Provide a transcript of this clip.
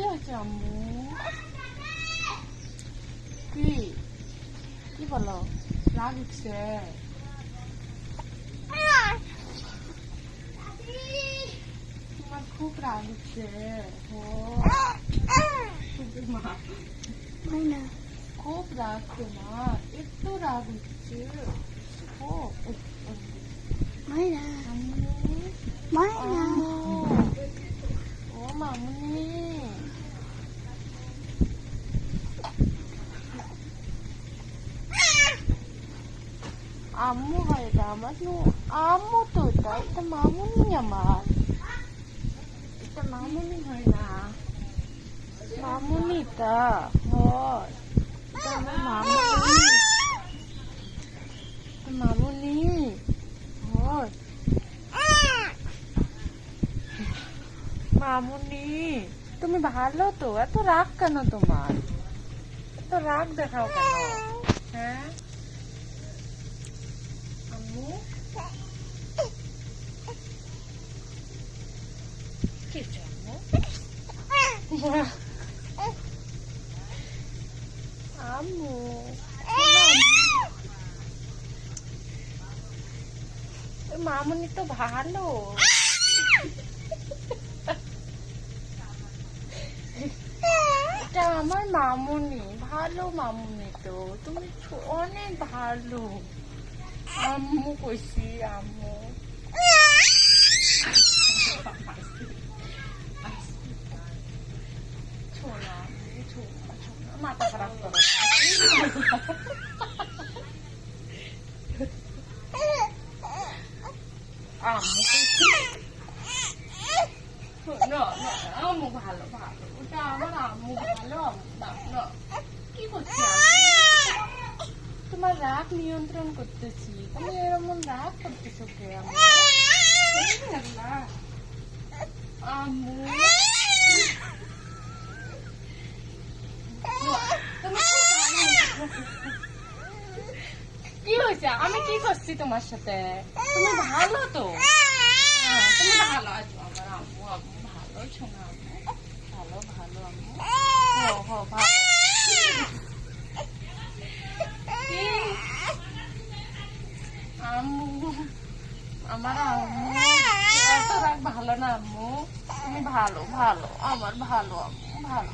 আম্মু কি কি বলো রাগ উঠছে তোমার খুব রাগ উঠছে ও মা মাইনা খুব রাগ তোমার একটু রাগ উঠছে ও ও, ও, মাইনা আম্মু মাইনা আম্মু ও মামুনি আম্মু হয় এটা আমার নো আম্মু তো এটা এটা মামুনি আমার এটা মামুনি হয় না মামুনি টা হয় এটা আমার মামুনি এটা মামুনি হয় মামুনি তুমি ভালো তো এত রাগ কেন তোমার এত রাগ দেখাও কেন হ্যাঁ মামুনি তো ভালো আমার মামুনি ভালো মামুনি তো। তুমি অনেক ভালো। আম্মু কইছি আম্মু। মাথা খারাপ করো। আম্মু আম্মু ভালো ভালো ওটা আমার আম্মু ভালো না কি করছি রাগ নিয়ন্ত্রণ করতেছি। তুমি এরকম রাগ করতেছো কে। কি হয়েছে? আমি কি করছি তোমার সাথে? তুমি ভালো তো? হ্যাঁ, তুমি ভালো আছো আমার আম্মু আম্মু ভালো শোনা আম্মু। ভালো ভালো আম্মু হো হো ভালো কি? আম্মু আমার আম্মু। ভালো না আম্মু। তুমি ভালো ভালো আমার ভালো আম্মু ভালো।